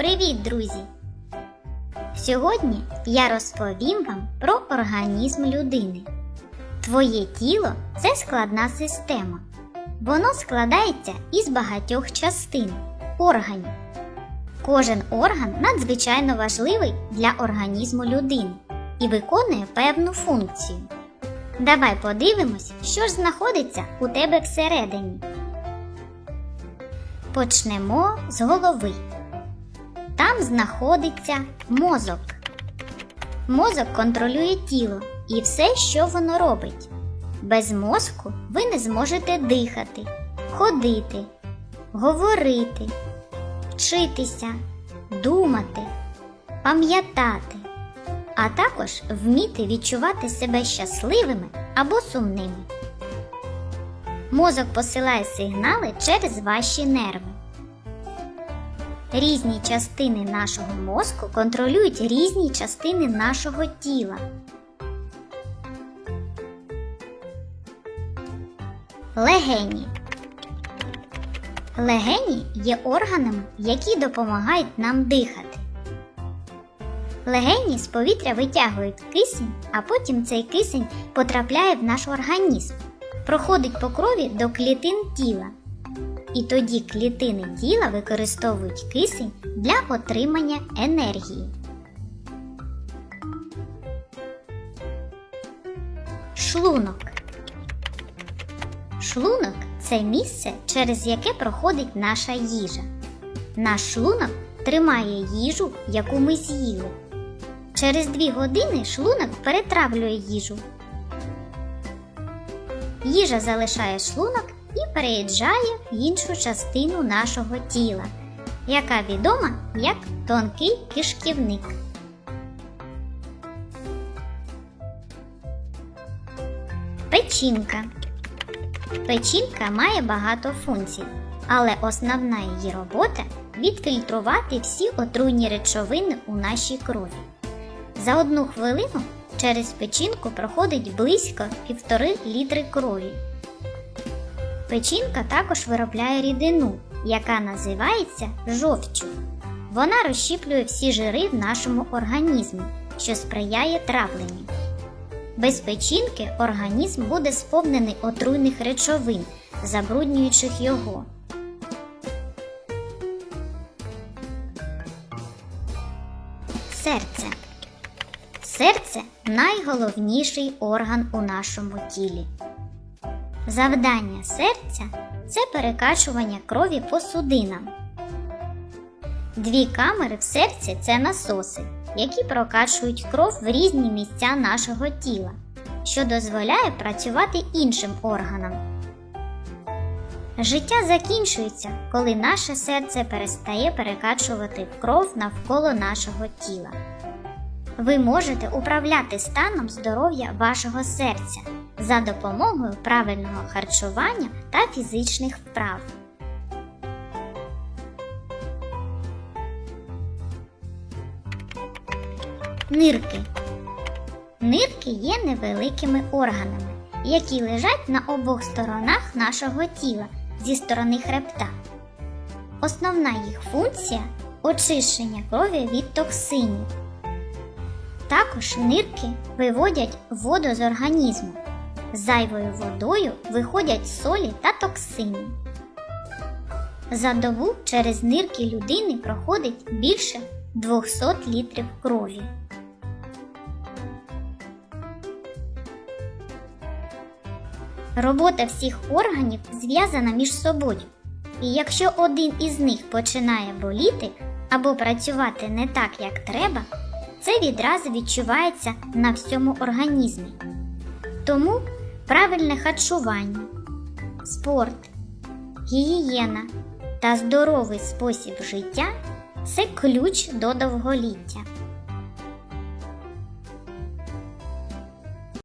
Привіт, друзі! Сьогодні я розповім вам про організм людини. Твоє тіло це складна система. Воно складається із багатьох частин органів. Кожен орган надзвичайно важливий для організму людини і виконує певну функцію. Давай подивимось, що ж знаходиться у тебе всередині. Почнемо з голови. Там знаходиться мозок. Мозок контролює тіло і все, що воно робить. Без мозку ви не зможете дихати, ходити, говорити, вчитися, думати, пам'ятати, а також вміти відчувати себе щасливими або сумними. Мозок посилає сигнали через ваші нерви. Різні частини нашого мозку контролюють різні частини нашого тіла. Легені. Легені є органами, які допомагають нам дихати. Легені з повітря витягують кисень, а потім цей кисень потрапляє в наш організм, проходить по крові до клітин тіла. І тоді клітини тіла використовують кисень для отримання енергії. Шлунок. Шлунок це місце, через яке проходить наша їжа. Наш шлунок тримає їжу, яку ми з'їли. Через дві години шлунок перетравлює їжу. Їжа залишає шлунок і переїжджає в іншу частину нашого тіла, яка відома як тонкий кишківник. Печінка. Печінка має багато функцій, але основна її робота відфільтрувати всі отруйні речовини у нашій крові. За одну хвилину через печінку проходить близько півтори літри крові. Печінка також виробляє рідину, яка називається жовчю. Вона розщіплює всі жири в нашому організмі, що сприяє травленню. Без печінки організм буде сповнений отруйних речовин, забруднюючих його. Серце. Серце найголовніший орган у нашому тілі. Завдання серця це перекачування крові по судинам. Дві камери в серці це насоси, які прокачують кров в різні місця нашого тіла, що дозволяє працювати іншим органам. Життя закінчується, коли наше серце перестає перекачувати кров навколо нашого тіла. Ви можете управляти станом здоров'я вашого серця за допомогою правильного харчування та фізичних вправ. Нирки. Нирки є невеликими органами, які лежать на обох сторонах нашого тіла зі сторони хребта. Основна їх функція очищення крові від токсинів. Також нирки виводять воду з організму. Зайвою водою виходять солі та токсини. За добу через нирки людини проходить більше 200 літрів крові. Робота всіх органів зв'язана між собою. І якщо один із них починає боліти або працювати не так, як треба, це відразу відчувається на всьому організмі. Тому правильне харчування, спорт, гігієна та здоровий спосіб життя це ключ до довголіття.